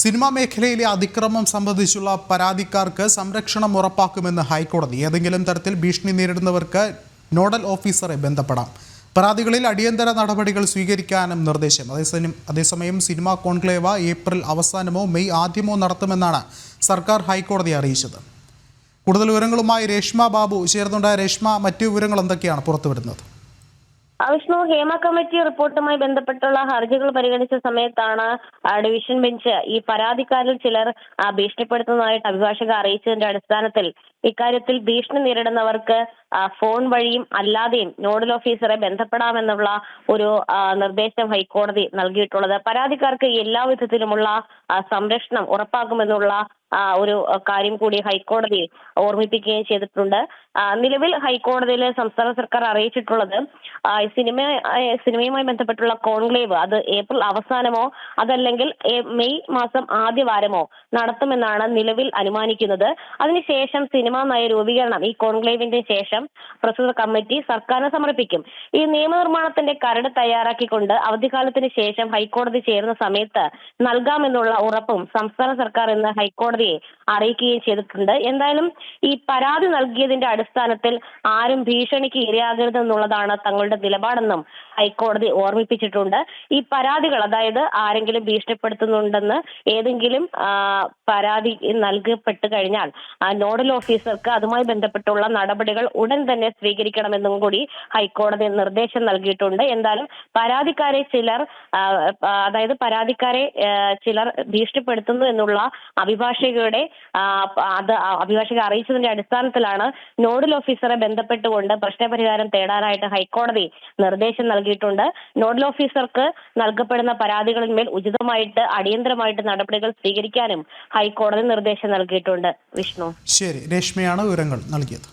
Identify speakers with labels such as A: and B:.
A: Cinema മേഖലയിലെ അതിക്രമം സംബന്ധിച്ചുള്ള പരാതിക്കാർക്ക് സംരക്ഷണം ഉറപ്പാക്കുമെന്ന് ഹൈക്കോടതി. ഏതെങ്കിലും തരത്തിൽ ഭീഷണി നേരിടുന്നവർക്ക് നോഡൽ ഓഫീസറെ ബന്ധപ്പെടാം. പരാതികളിൽ അടിയന്തര നടപടികൾ സ്വീകരിക്കാനും നിർദ്ദേശം. അതേസമയം അതേസമയം സിനിമാ കോൺക്ലേവ ഏപ്രിൽ അവസാനമോ മെയ് ആദ്യമോ നടത്തുമെന്നാണ് സർക്കാർ ഹൈക്കോടതി അറിയിച്ചത്. കൂടുതൽ വിവരങ്ങളുമായി രേഷ്മ ബാബു. ചേർന്നുണ്ട് രേഷ്മ മറ്റു വിവരങ്ങൾ എന്തൊക്കെയാണ് പുറത്തുവരുന്നത്?
B: വിഷ്ണു ഹേമ കമ്മിറ്റി റിപ്പോർട്ടുമായി ബന്ധപ്പെട്ടുള്ള ഹർജികൾ പരിഗണിച്ച സമയത്താണ് ഡിവിഷൻ ബെഞ്ച് ഈ പരാതിക്കാരിൽ ചിലർ ഭീഷണിപ്പെടുത്തുന്നതായിട്ട് അഭിഭാഷക അറിയിച്ചതിന്റെ അടിസ്ഥാനത്തിൽ ഇക്കാര്യത്തിൽ ഭീഷണി നേരിടുന്നവർക്ക് ഫോൺ വഴിയും അല്ലാതെയും നോഡൽ ഓഫീസറെ ബന്ധപ്പെടാമെന്നുള്ള ഒരു നിർദ്ദേശം ഹൈക്കോടതി നൽകിയിട്ടുള്ളത്. പരാതിക്കാർക്ക് എല്ലാ വിധത്തിലുമുള്ള സംരക്ഷണം ഉറപ്പാക്കുമെന്നുള്ള ഒരു കാര്യം കൂടി ഹൈക്കോടതി ഓർമ്മിപ്പിക്കുകയും ചെയ്തിട്ടുണ്ട്. നിലവിൽ ഹൈക്കോടതിയിൽ സംസ്ഥാന സർക്കാർ അറിയിച്ചിട്ടുള്ളത് സിനിമ സിനിമയുമായി ബന്ധപ്പെട്ടുള്ള കോൺക്ലേവ് അത് ഏപ്രിൽ അവസാനമോ അതല്ലെങ്കിൽ മെയ് മാസം ആദ്യ വാരമോ നടത്തുമെന്നാണ് നിലവിൽ അനുമാനിക്കുന്നത്. അതിനുശേഷം സിനിമാ നയ രൂപീകരണം ഈ കോൺക്ലേവിന്റെ ശേഷം പ്രസ്തുത കമ്മിറ്റി സർക്കാരിന് സമർപ്പിക്കും. ഈ നിയമനിർമ്മാണത്തിന്റെ കരട് തയ്യാറാക്കിക്കൊണ്ട് അവധിക്കാലത്തിന് ശേഷം ഹൈക്കോടതി ചേരുന്ന സമയത്ത് നൽകാമെന്നുള്ള ഉറപ്പും സംസ്ഥാന സർക്കാർ ഇന്ന് ഹൈക്കോടതിയെ അറിയിക്കുകയും ചെയ്തിട്ടുണ്ട്. എന്തായാലും ഈ പരാതി നൽകിയതിന്റെ അടിസ്ഥാനത്തിൽ ആരും ഭീഷണിക്ക് ഇരയാകരുതെന്നുള്ളതാണ് തങ്ങളുടെ നിലപാടെന്നും ഹൈക്കോടതി ഓർമ്മിപ്പിച്ചിട്ടുണ്ട്. ഈ പരാതികൾ അതായത് ആരെങ്കിലും ഭീഷണിപ്പെടുത്തുന്നുണ്ടെന്ന് ഏതെങ്കിലും പരാതി നൽകപ്പെട്ട് കഴിഞ്ഞാൽ നോഡൽ നോഡൽ ഓഫീസർക്ക് അതുമായി ബന്ധപ്പെട്ടുള്ള നടപടികൾ ഉടൻ തന്നെ സ്വീകരിക്കണമെന്നും കൂടി ഹൈക്കോടതി നിർദ്ദേശം നൽകിയിട്ടുണ്ട്. എന്തായാലും പരാതിക്കാരെ ചിലർ അതായത് പരാതിക്കാരെ ചിലർ ഭീഷണിപ്പെടുത്തുന്നു എന്നുള്ള അഭിഭാഷകയുടെ അത് അഭിഭാഷക അറിയിച്ചതിന്റെ അടിസ്ഥാനത്തിലാണ് നോഡൽ ഓഫീസറെ ബന്ധപ്പെട്ടുകൊണ്ട് പ്രശ്നപരിഹാരം തേടാനായിട്ട് ഹൈക്കോടതി നിർദ്ദേശം നൽകിയിട്ടുണ്ട്. നോഡൽ ഓഫീസർക്ക് നൽകപ്പെടുന്ന പരാതികളിന്മേൽ ഉചിതമായിട്ട് അടിയന്തരമായിട്ട് നടപടികൾ സ്വീകരിക്കാനും ഹൈക്കോടതി നിർദ്ദേശം നൽകിയിട്ടുണ്ട്. വിഷ്ണു.
A: ശരി. രേഷ്മയാണ് വിവരങ്ങൾ നൽകിയത്